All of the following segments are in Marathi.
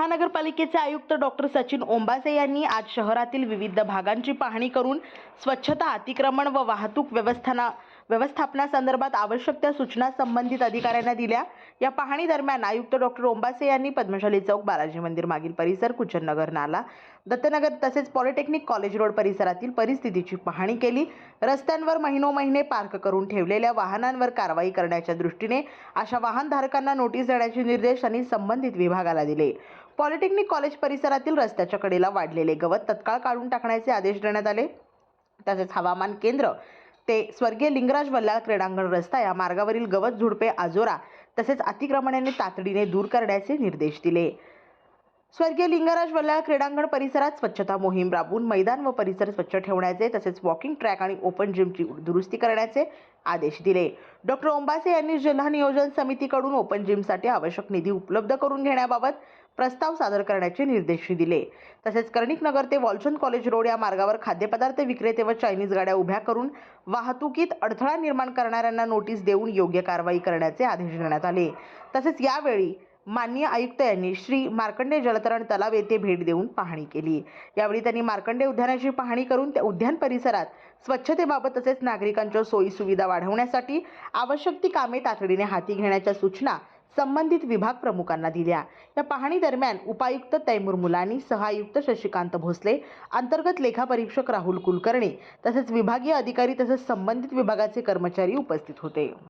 महानगरपालिकेचे आयुक्त डॉक्टर सचिन ओंबासे यांनी आज शहरातील विविध भागांची पाहणी करून स्वच्छता अतिक्रमण व वाहतूक व्यवस्थाना व्यवस्थापनासंदर्भात आवश्यक त्या सूचना संबंधित अधिकाऱ्यांना दिल्या. या पाहणी दरम्यान आयुक्त डॉक्टर ओंबासे यांनी पद्मशाली चौक बालाजी मंदिर मागील परिसर कुचननगर नाला दत्तनगर तसेच पॉलिटेक्निक कॉलेज रोड परिसरातील परिस्थितीची पाहणी केली. रस्त्यांवर महिनो महिने पार्क करून ठेवलेल्या वाहनांवर कारवाई करण्याच्या दृष्टीने अशा वाहनधारकांना नोटीस देण्याचे निर्देश त्यांनी संबंधित विभागाला दिले. पॉलिटेक्निक कॉलेज परिसरातील रस्त्याच्या कडेला वाढलेले गवत तत्काळ काढून टाकण्याचे आदेश देण्यात आले. तसेच हवामान केंद्र ते स्वर्गीय लिंगराज वल्लाळ क्रीडांगण रस्ता या मार्गावरील गवत झुडपे आजोरा तसेच अतिक्रमणाने तातडीने दूर करण्याचे निर्देश दिले. स्वर्गीय लिंगराज वल्लाळ क्रीडांगण परिसरात स्वच्छता मोहीम राबवून मैदान व परिसर स्वच्छ ठेवण्याचे तसेच वॉकिंग ट्रॅक आणि ओपन जिमची दुरुस्ती करण्याचे आदेश दिले. डॉक्टर ओंबासे यांनी जिल्हा नियोजन समितीकडून ओपन जिमसाठी आवश्यक निधी उपलब्ध करून घेण्याबाबत प्रस्ताव सादर करण्याचे निर्देशही दिले. तसेच कर्णिक नगर ते वॉल्सन कॉलेज रोड या मार्गावर खाद्यपदार्थ विक्रेते व चायनीज गाड्या उभ्या करून वाहतुकीत अडथळा निर्माण करणाऱ्यांना नोटीस देऊन योग्य कारवाई करण्याचे आदेश देण्यात आले. तसेच यावेळी माननीय आयुक्त यांनी श्री मार्कंडे जलतरण तलाव येथे भेट देऊन पाहणी केली. यावेळी त्यांनी मार्कंडे उद्यानाची पाहणी करून त्या उद्यान परिसरात स्वच्छतेबाबत तसेच नागरिकांच्या सोयी सुविधा वाढवण्यासाठी आवश्यक ती कामे तातडीने हाती घेण्याच्या सूचना संबंधित विभाग प्रमुखांना दिल्या. या पाहणी दरम्यान उपायुक्त तैमूर मुलानी सहायुक्त शशिकांत भोसले अंतर्गत लेखापरीक्षक राहुल कुलकर्णी तसेच विभागीय अधिकारी तसेच संबंधित विभागाचे कर्मचारी उपस्थित होते.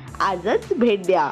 आजच भेट द्या.